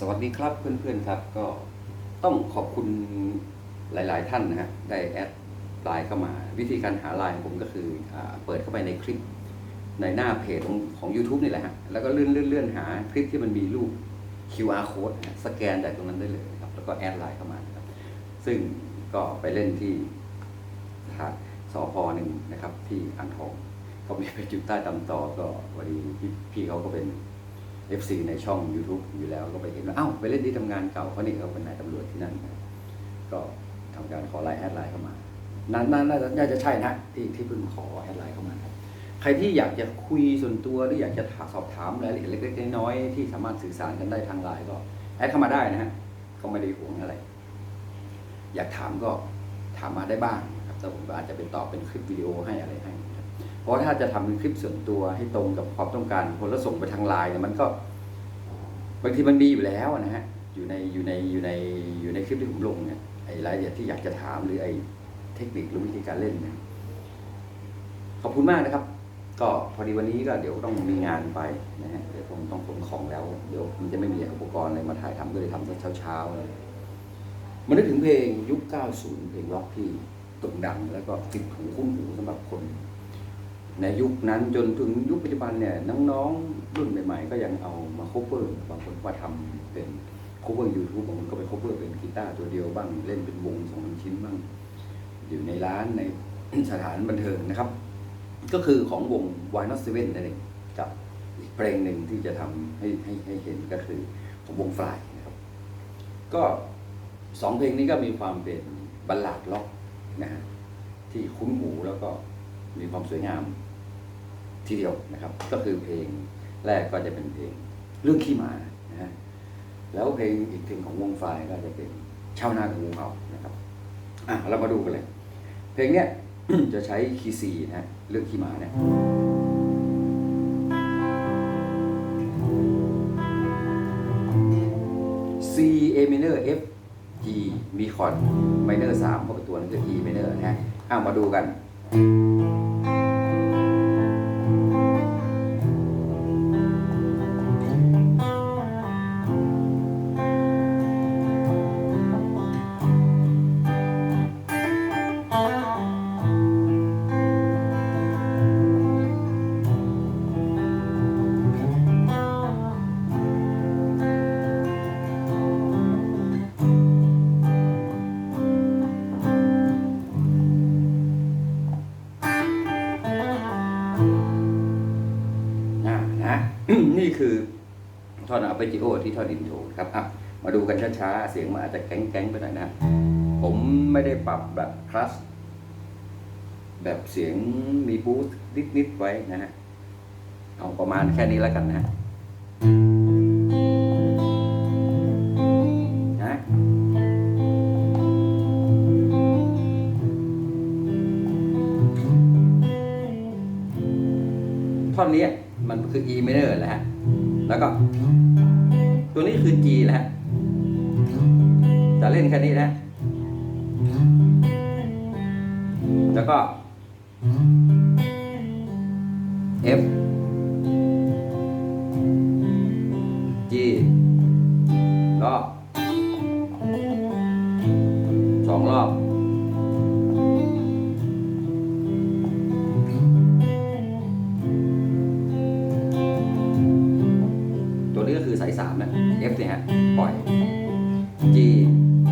สวัสดีครับเพื่อนๆครับ ก็ต้องขอบคุณหลาย ๆ ท่านนะฮะได้แอดไลน์เข้ามา วิธีการหาไลน์ผมก็คืออเปิดเข้าไปในคลิป ในหน้าเพจของของ u t u b e นี่แหละฮะแล้วก็เลื่อนเลื่อนเลื่อนหาคลิปที่มันมีรูป QR code สแกนจากตรงนั้นได้เลยครับแล้วก็แอดไลน์เข้ามาครับซึ่งก็ไปเล่นที่สถานสพหนึ่งนะครับที่อ่างทองเขามีไปจุดใต้ตำต่อก็วันนี้พี่เขาก็เป็น FC ในช่อง YouTube อยู่แล้วก็ไปเห็นว่าเอ้าไปเล่นที่ทำงานเก่าเขานี่เขาเป็นนายตำรวจที่นั่นนะก็ทำการขอไลน์แอดไลน์เข้ามาน่าน่าน่าจะน่าจะใช่นะที่ที่เพิ่งขอแอดไลน์เข้ามาครับใครที่อยากจะคุยส่วนตัวหรืออยากจะถามสอบถามรายละเอียดเล็กๆน้อยๆที่สามารถสื่อสารกันได้ทางไลน์ก็แอดเข้ามาได้นะฮะก็ไม่ได้ห่วงอะไร อยากถามก็ถามมาได้บ้างครับแต่ผมก็อาจจะเป็นตอบเป็นคลิปวิดีโอให้อะไรให้ เพราะถ้าจะทำเป็นคลิปส่วนตัวให้ตรงกับความต้องการคนแล้วส่งไปทางไลน์เนี่ยมันก็บางทีมันมีอยู่แล้วนะฮะอยู่ในอยู่ในอยู่ในอยู่ในคลิปที่ผมลงเนี่ยไอ้รายละเอียดที่อยากจะถามหรือไอ้เทคนิคหรือวิธีการเล่นเนี่ยขอบคุณมากนะครับ ก็พอดีวันนี้ก็เดี๋ยวต้องมีงานไปนะฮะเดี๋ยวผมต้องขนของแล้ว เดี๋ยวมันจะไม่มีอุปกรณ์อะไรมาถ่ายทำก็เลยทำตอนเช้าๆเลยมันนึกถึงเพลงยุค 90 เพลงร็อกที่โด่งดัง แล้วก็ติดหูคุ้นหูสำหรับคน ในยุคนั้นจนถึงยุคปัจจุบันเนี่ยน้องๆรุ่นใหม่ๆ ก็ยังเอามาโคเวอร์บางคนก็ทำเป็นโคเวอร์ยูทูบบางคนก็ไปโคเวอร์เป็นกีตาร์ตัวเดียวบ้างเล่นเป็นวงสองชิ้นบ้างอยู่ในร้านในสถานบันเทิงนะครับ ก็คือของวง Why Not Seven นั่นเองกับอีกเพลงหนึ่งที่จะทำให้ให้ให้เห็นก็คือของวงฟลายนะครับ ก็สองเพลงนี้ก็มีความเป็นบัลลาดล็อกนะฮะที่คุ้นหูแล้วก็มีความสวยงาม ทีเดียวนะครับ ก็คือเพลงแรกก็จะเป็นเพลงเรื่องขี้หมานะฮะแล้วเพลงอีกเพลงของวงไฟก็จะเป็นชาวนากับงูเห่านะครับอะเรามาดูกันเลย เพลงเนี้ยจะใช้คีย์ซีนะฮะเรื่องขี้หมาเนี่ย C A minor F G มีคอร์ด minor สามเข้าไปตัวนึงคือ E minor นะฮะอะมาดูกัน คือท่อนอัปเปจิโอที่ท่อนอินโทรครับอะมาดูกันช้าๆ เสียงมันอาจจะแก๊งๆไปหน่อยนะ ผมไม่ได้ปรับแบบคลัสแบบเสียงมีบูสต์นิดๆไว้นะฮะ เอาประมาณแค่นี้แล้วกันนะนะท่อนนี้ คือ E minor นะฮะ แล้วก็ ตัวนี้คือ G แหละฮะ จะเล่นแค่นี้นะ แล้วก็ F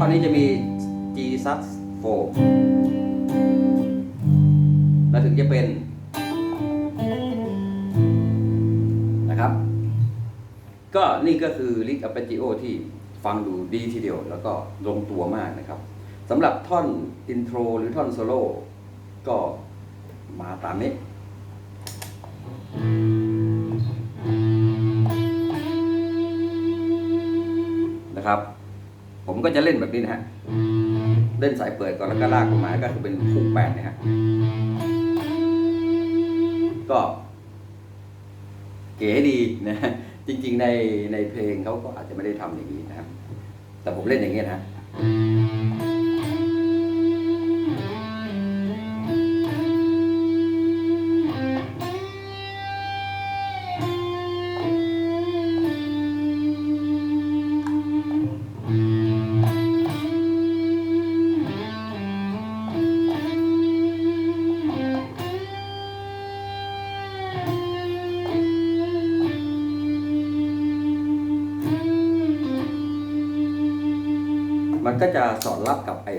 ท่อนนี้จะมี G sus 4แล้วถึงจะเป็น นะครับ ก็นี่ก็คือลิกอัปเปจิโอที่ฟังดูดีทีเดียว แล้วก็ลงตัวมากนะครับสำหรับท่อนอินโทรหรือท่อนโซโล่ก็มาตามนี้นะครับ ผมก็จะเล่นแบบนี้นะฮะ เล่นสายเปิดก่อนแล้วก็ลากลงมาก็คือเป็นคุกแปดนะฮะ ก็เก๋ดีนะฮะจริง ๆ ในในเพลงเขาก็อาจจะไม่ได้ทำอย่างนี้นะครับ แต่ผมเล่นอย่างนี้นะ จะสอดรับกับไอ้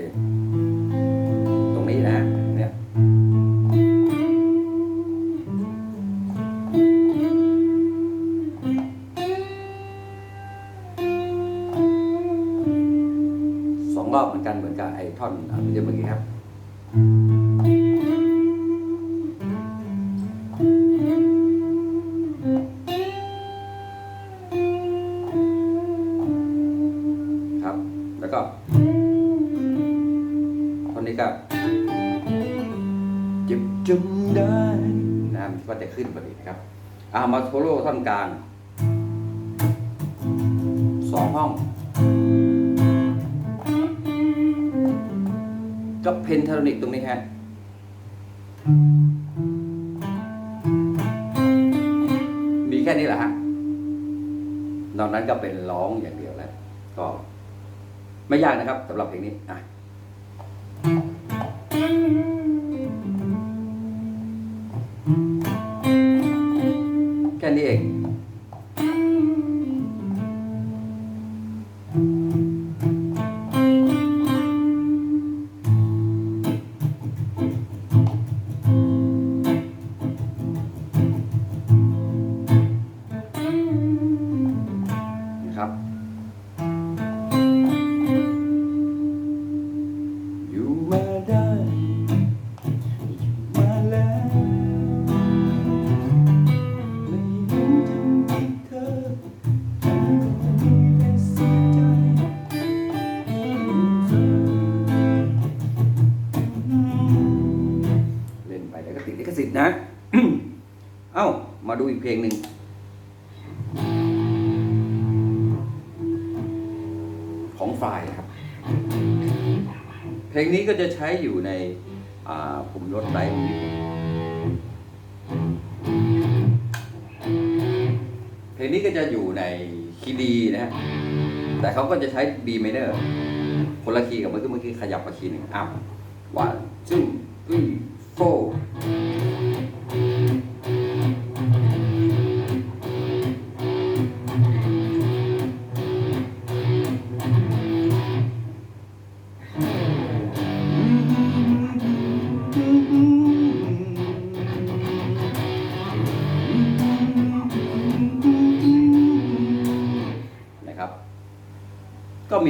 นะครับอามาโทโร่ท่อนกลางสองห้อง ก็เพนทาโทนิกตรงนี้ฮะมีแค่นี้แหละฮะนอกนั้นก็เป็นร้องอย่างเดียวแล้ว ก็ไม่ยากนะครับสำหรับเพลงนี้อะ นะ สิทธิ์นะ เอ้า มาดูอีกเพลงหนึ่งของฝ่ายครับ เพลงนี้ก็จะใช้อยู่ในอ่าผมลดไลท์เพลงนี้ก็จะอยู่ในคีย์ดีนะฮะแต่เขาก็จะใช้ B minor คนละคีย์กับเมื่อกี้เมื่อกี้ขยับมาคีย์หนึ่งอ้าว one two three four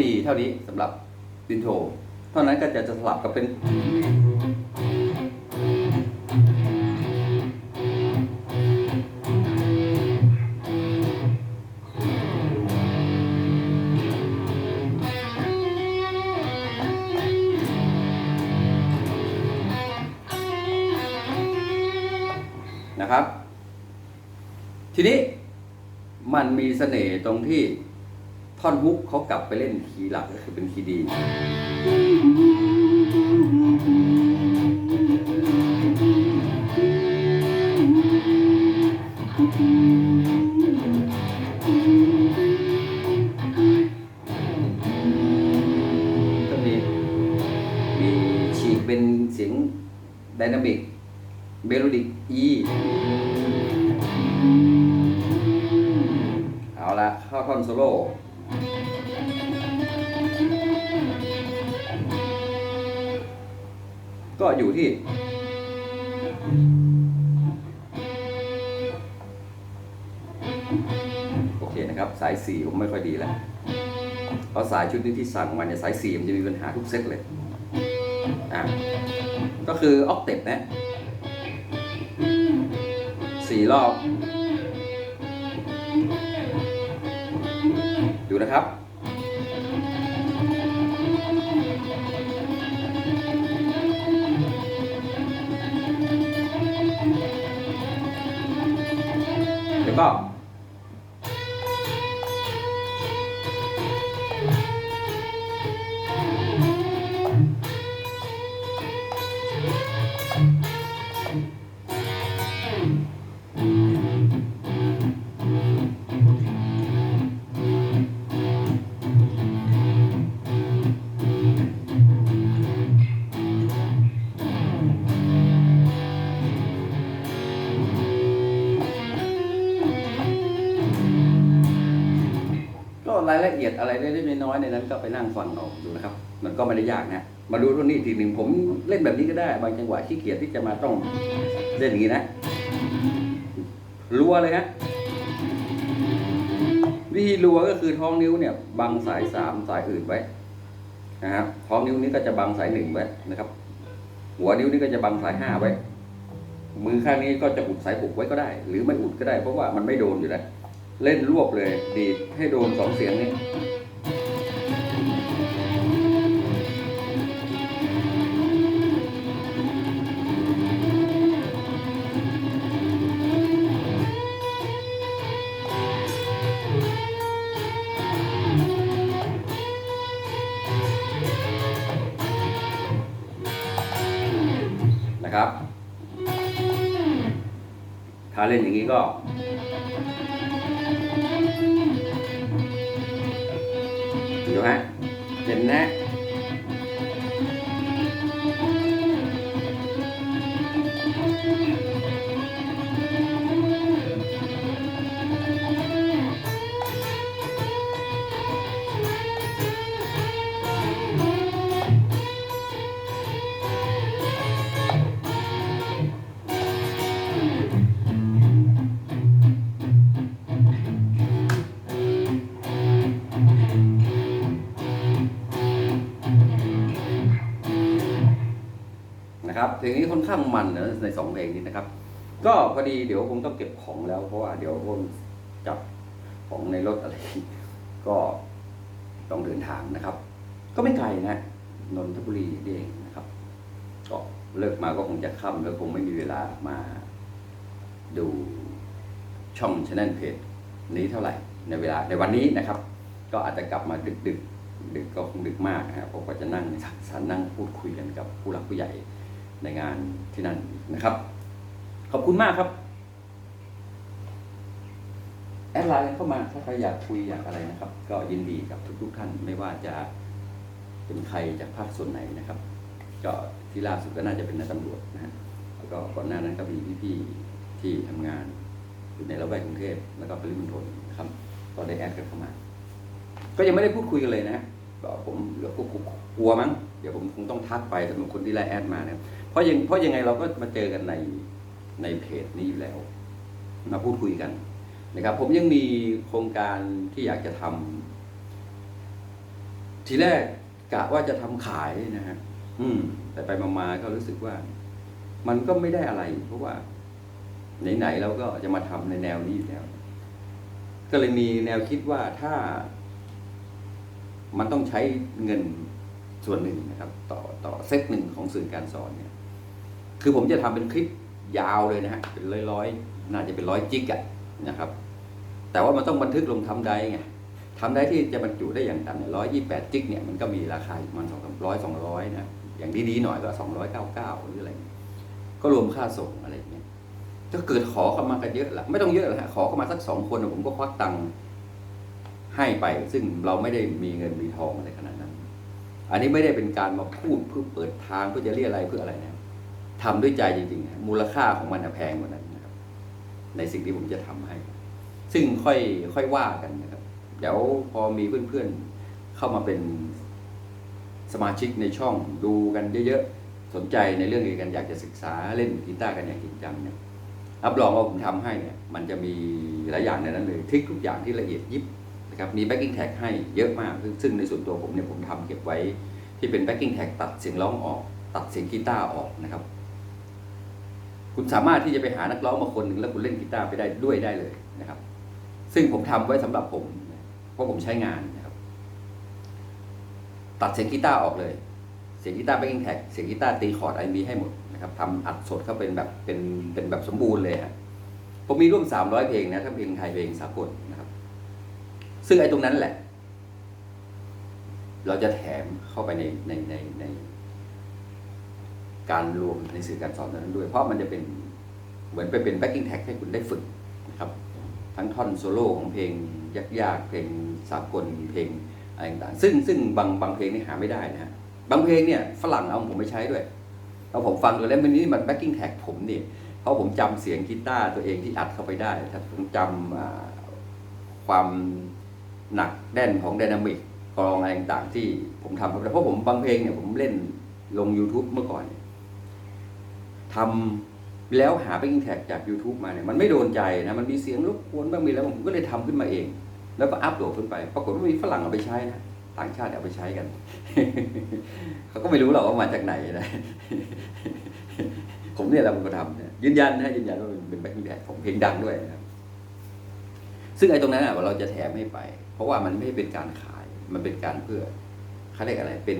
มีเท่านี้สำหรับอินโทเท่านั้นก็จะจะสลับกับเป็น นะครับ ทีนี้มันมีเสน่ห์ตรงที่ ท่อนฮุกเขากลับไปเล่นคีย์หลักก็คือเป็นคีย์ดี ก็มีมีฉีกเป็นเสียงไดนามิกเมโลดิก E เอาละเข้าท่อนโซโล่ ก็อยู่ที่ โอเคนะครับ สายสี่ผมไม่ค่อยดีแล้วเพราะสายชุดนี้ที่สั่งมาเนี่ยสายสี่มันจะมีปัญหาทุกเซตเลยอะก็คือออกเต็ปนะสี่รอบ นะครับ แล้วก็ ละเอียดอะไรเล็กๆน้อยๆในนั้นก็ไปนั่งฟังเอาดูนะครับ มันก็ไม่ได้ยากนะมาดูรุ่นนี้อีกทีหนึ่งผมเล่นแบบนี้ก็ได้ บางจังหวะขี้เกียจที่จะมาต้องเล่นอย่างนี้นะรัวเลยฮะวิธีรัวก็คือท้องนิ้วเนี่ยบังสายสามสายอื่นไว้นะครับท้องนิ้วนี้ก็จะบังสายหนึ่งไว้นะครับ หัวนิ้วนี้ก็จะบังสายห้าไว้ มือข้างนี้ก็จะอุดสายหกไว้ก็ได้ หรือไม่อุดก็ได้เพราะว่ามันไม่โดนอยู่แล้ว เล่นรวบเลย ดีดให้โดนสองเสียงนี้ ดูฮะเห็นนะ นะครับเพลงนี้ค่อนข้างมันนะในสองเพลงนี้นะครับ ก็พอดีเดี๋ยวคงต้องเก็บของแล้วเพราะว่าเดี๋ยวผมจับของในรถอะไร ก็ต้องเดินทางนะครับ ก็ไม่ไกลนะนนทบุรีนี่เองนะครับ ก็เลิกมาก็คงจะค่ำแล้วคงไม่มีเวลามาดูช่องช anel เพจนี้เท่าไหร่ในเวลาในวันนี้นะครับ ก็อาจจะกลับมาดึกดึกดึกก็คงดึกมากนะครับผมก็จะนั่งสังสรรค์นั่งพูดคุยกันกับผู้หลักผู้ใหญ่ ในงานที่นั่นนะครับ ขอบคุณมากครับ แอดไลน์เข้ามาถ้าใครอยากคุยอยากอะไรนะครับ ก็ยินดีกับทุกๆท่านไม่ว่าจะเป็นใครจากภาคส่วนไหนนะครับ ก็ที่ล่าสุดก็น่าจะเป็นนายตำรวจนะฮะแล้วก็ก่อนหน้านั้นก็มีพี่ๆที่ทำงานอยู่ในละแวกกรุงเทพแล้วก็ปริมณฑลนะครับก็ได้แอดกันเข้ามา ก็ยังไม่ได้พูดคุยกันเลยนะฮะก็ผมเดี๋ยวก็กลัวมั้ง เดี๋ยวผมคงต้องทักไปสำหรับคนที่ไลน์แอดมานะครับเพราะยังเพราะยังไงเราก็มาเจอกันในในเพจนี้อยู่แล้ว มาพูดคุยกันนะครับ ผมยังมีโครงการที่อยากจะทำทีแรกกะว่าจะทำขายนะฮะอืม แต่ไปมาๆก็รู้สึกว่า มันก็ไม่ได้อะไร เพราะว่า ไหนๆเราก็จะมาทำในแนวนี้อยู่แล้ว ก็เลยมีแนวคิดว่าถ้ามันต้องใช้เงิน ส่วนหนึ่งนะครับ ต่อต่อเซตหนึ่งของสื่อการสอนเนี่ย คือผมจะทำเป็นคลิปยาวเลยนะฮะเป็นร้อยร้อยๆน่าจะเป็นร้อยจิกอะนะครับ แต่ว่ามันต้องบันทึกลงทำได้ไงทำได้ที่จะบรรจุได้อย่างต่ำเนี่ยร้อยยี่แปดจิกเนี่ยมันก็มีราคาประมันสองร้อยสองร้อยนะอย่างดีๆหน่อยก็สองร้อยเก้าเก้าหรืออะไรก็รวมค่าส่งอะไรอย่างเงี้ยถ้าเกิดขอเข้ามากันเยอะละไม่ต้องเยอะหรอกฮะขอเข้ามาสักสองคนน่ะผมก็ควักตังค์ให้ไป ซึ่งเราไม่ได้มีเงินมีทองอะไรขนาดนั้น อันนี้ไม่ได้เป็นการมาพูดเพื่อเปิดทางเพื่อจะเรียอะไรเพื่ออะไรนะทำด้วยใจจริงๆนะมูลค่าของมันแพงกว่านั้นนะครับ ในสิ่งที่ผมจะทำให้ ซึ่งค่อยค่อยว่ากันนะครับ เดี๋ยวพอมีเพื่อนๆเข้ามาเป็นสมาชิกในช่องดูกันเยอะๆสนใจในเรื่องนี้กันอยากจะศึกษาเล่นกีตาร์กันอย่างจริงจังเนี่ยรับรองว่าผมทำให้เนี่ย มันจะมีหลายอย่างในนั้นเลยทริคทุกอย่างที่ละเอียดยิบ นะครับมี backing tag ให้เยอะมาก ซึ่งในส่วนตัวผมเนี่ยผมทำเก็บไว้ที่เป็น backing tag ตัดเสียงร้องออกตัดเสียงกีตาร์ออกนะครับ คุณสามารถที่จะไปหานักร้องมาคนหนึ่งแล้วคุณเล่นกีตาร์ไปได้ด้วยได้เลยนะครับ ซึ่งผมทำไว้สำหรับผมเพราะผมใช้งานนะครับ ตัดเสียงกีตาร์ออกเลย เสียงกีตาร์แบ็กกิ้งแท็กเสียงกีตาร์ตีคอร์ดอะไรมีให้หมดนะครับทำอัดสดเข้าเป็นแบบเป็นเป็นแบบสมบูรณ์เลยฮะผมมีร่วมสามร้อยเพลงนะทั้งเพลงไทยเพลงสากล ซึ่งไอ้ตรงนั้นแหละ เราจะแถมเข้าไปในในในใน การรวมในสื่อการสอนนั้นด้วย เพราะมันจะเป็นเหมือนไปเป็นแบ็กกิ้งแท็กให้คุณได้ฝึกนะครับ ทั้งท่อนโซโล่ของเพลงยากๆเพลงสากลเพลงอะไรต่างๆซึ่งซึ่งบางบางเพลงนี่หาไม่ได้นะฮะบางเพลงเนี่ยฝรั่งเอาผมไปใช้ด้วยแล้วผมฟังดูแล้วมันนี่มันแบ็กกิ้งแท็กผมเนี่ยเพราะผมจำเสียงกีตาร์ตัวเองที่อัดเข้าไปได้ถ้าผมจำอ่าความ หนักแน่นของไดนามิกกรองอะไรต่างๆที่ผมทำครับเพราะผมบางเพลงเนี่ยผมเล่นลง YouTube เมื่อก่อนทำแล้วหาไปกิงแท็กจาก YouTube มาเนี่ยมันไม่โดนใจนะ มันมีเสียงรบกวนบ้างมีแล้วผมก็เลยทำขึ้นมาเอง แล้วก็อัพโหลดขึ้นไป ปรากฏว่ามีฝรั่งเอาไปใช้นะต่างชาติเอาไปใช้กัน เขาก็ไม่รู้หรอกว่ามาจากไหนนะผมเนี่ยแหละเป็นคนทำเนี่ยยืนยันนะยืนยันว่าเป็นแบ็คกิ้งแท็กของเพลงดังด้วยนะซึ่งไอ้ตรงนั้นอะเราจะแถมให้ไป ราะว่ามันไม่เป็นการขาย มันเป็นการเพื่อเขาเรียกอะไรเป็น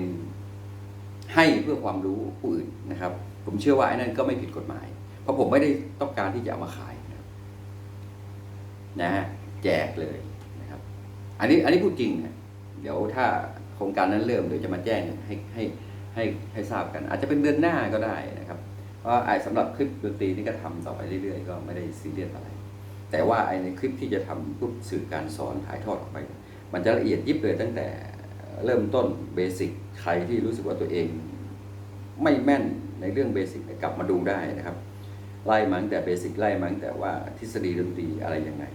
ให้เพื่อความรู้ผู้อื่นนะครับ ผมเชื่อว่าไอ้นั่นก็ไม่ผิดกฎหมาย เพราะผมไม่ได้ต้องการที่จะเอามาขายนะนะฮะแจกเลยนะครับ อันนี้อันนี้พูดจริงนะเดี๋ยวถ้าโครงการนั้นเริ่มเดี๋ยวจะมาแจ้งให้ให้ให้ให้ทราบกัน อาจจะเป็นเดือนหน้าก็ได้นะครับเพราะไอ้สำหรับคลิปดนตรีนี่ก็ทำต่อไปเรื่อยๆ ก็ไม่ได้ซีเรียสอะไร แต่ว่าไอในคลิปที่จะทำพูดสื่อการสอนถ่ายทอดออกไป มันจะละเอียดยิบเลยตั้งแต่เริ่มต้นเบสิกใครที่รู้สึกว่าตัวเอง ไม่แม่นในเรื่องเบสิกกลับมาดูได้นะครับไล่มาตั้งแต่เบสิกไล่มาตั้งแต่ว่าทฤษฎีดนตรีอะไรยังไง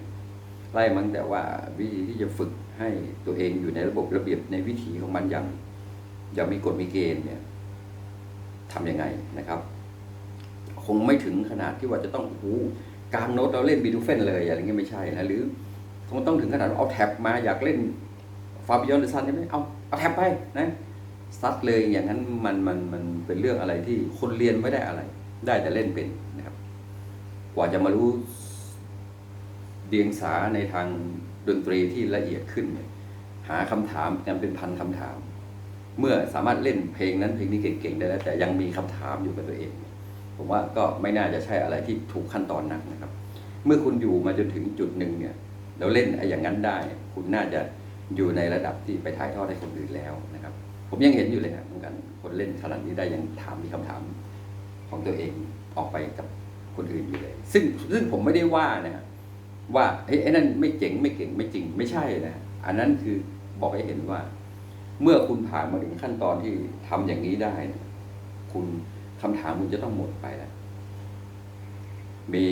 ไล่มาตั้งแต่ว่าวิธีที่จะฝึกให้ตัวเองอยู่ในระบบระเบียบในวิถีของมันอย่างอย่างมีกฎมีเกณฑ์เนี่ยทำยังไงนะครับ คงไม่ถึงขนาดที่ว่าจะต้องโอ้ กลางโน้ตเราเล่นบีทูเฟนเลยอะไรเงี้ยไม่ใช่นะหรือคงต้องถึงขนาดเอาแท็บมาอยากเล่นฟาบิออนเดซันใช่ไหมเอาเอาแท็บไปนะซัดเลยอย่างนั้นมันมันมันเป็นเรื่องอะไรที่คนเรียนไม่ได้อะไร ได้แต่เล่นเป็นนะครับ กว่าจะมารู้เดียงสาในทางดนตรีที่ละเอียดขึ้นเนี่ยหาคำถามกันเป็นพันคำถาม เมื่อสามารถเล่นเพลงนั้นเพลงนี้เก่งๆได้แล้ว แต่ยังมีคำถามอยู่กับตัวเอง ผมว่าก็ไม่น่าจะใช่อะไรที่ถูกขั้นตอนนักนะครับ เมื่อคุณอยู่มาจนถึงจุดหนึ่งเนี่ยแล้วเล่นอย่างนั้นได้ คุณน่าจะอยู่ในระดับที่ไปถ่ายทอดให้คนอื่นแล้วนะครับ ผมยังเห็นอยู่เลยนะเหมือนกันคนเล่นขนาดนี้ได้ยังถามมีคำถามของตัวเองออกไปกับคนอื่นอยู่เลย ซึ่งซึ่งผมไม่ได้ว่านะว่าเฮ้ยไอ้นั่นไม่เจ๋งไม่เก่งไม่จริงไม่ใช่นะอันนั้นคือบอกให้เห็นว่า เมื่อคุณผ่านมาถึงขั้นตอนที่ทำอย่างนี้ได้ คุณ คำถามคุณจะต้องหมดไปแล้ว มี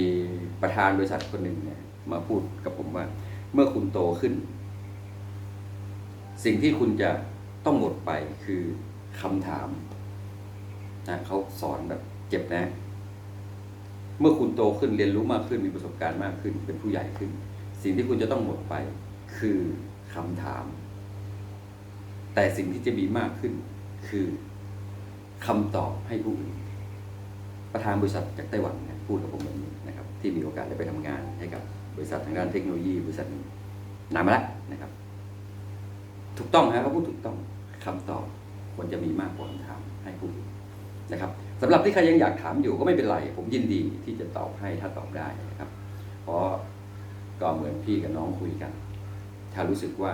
ประธานบริษัทคนหนึ่งเนี่ย มาพูดกับผมว่า เมื่อคุณโตขึ้น สิ่งที่คุณจะต้องหมดไปคือคำถามนะเขาสอนแบบเจ็บนะ เมื่อคุณโตขึ้นเรียนรู้มากขึ้นมีประสบการณ์มากขึ้น เป็นผู้ใหญ่ขึ้น สิ่งที่คุณจะต้องหมดไปคือคำถาม แต่สิ่งที่จะมีมากขึ้นคือ คำตอบให้ผู้อื่นประธานบริษัทจากไต้หวันเนี่ยพูดกับผมแบบนี้นะครับ ที่มีโอกาสได้ไปทำงานให้กับบริษัททางด้านเทคโนโลยีบริษัทหนึ่งนานมาแล้วนะครับ ถูกต้องฮะเขาพูดถูกต้องคำตอบควรจะมีมากกว่าคำถามให้ผู้อื่นนะครับสำหรับที่ใครยังอยากถามอยู่ก็ไม่เป็นไร ผมยินดีที่จะตอบให้ถ้าตอบได้นะครับ เพราะก็เหมือนพี่กับน้องคุยกัน ถ้ารู้สึกว่า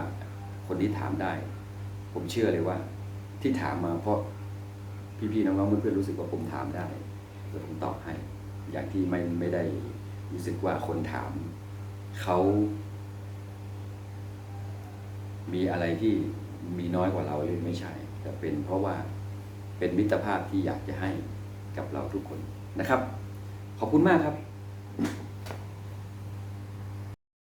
คนนี้ถามได้ ผมเชื่อเลยว่า ที่ถามมาเพราะ พี่ๆน้องๆเพื่อนๆรู้สึกว่าผมถามได้แล้วผมตอบให้ อย่างที่ไม่ไม่ได้รู้สึกว่าคนถามเขามีอะไรที่มีน้อยกว่าเราเลยไม่ใช่ แต่เป็นเพราะว่าเป็นมิตรภาพที่อยากจะให้กับเราทุกคนนะครับ ขอบคุณมากครับ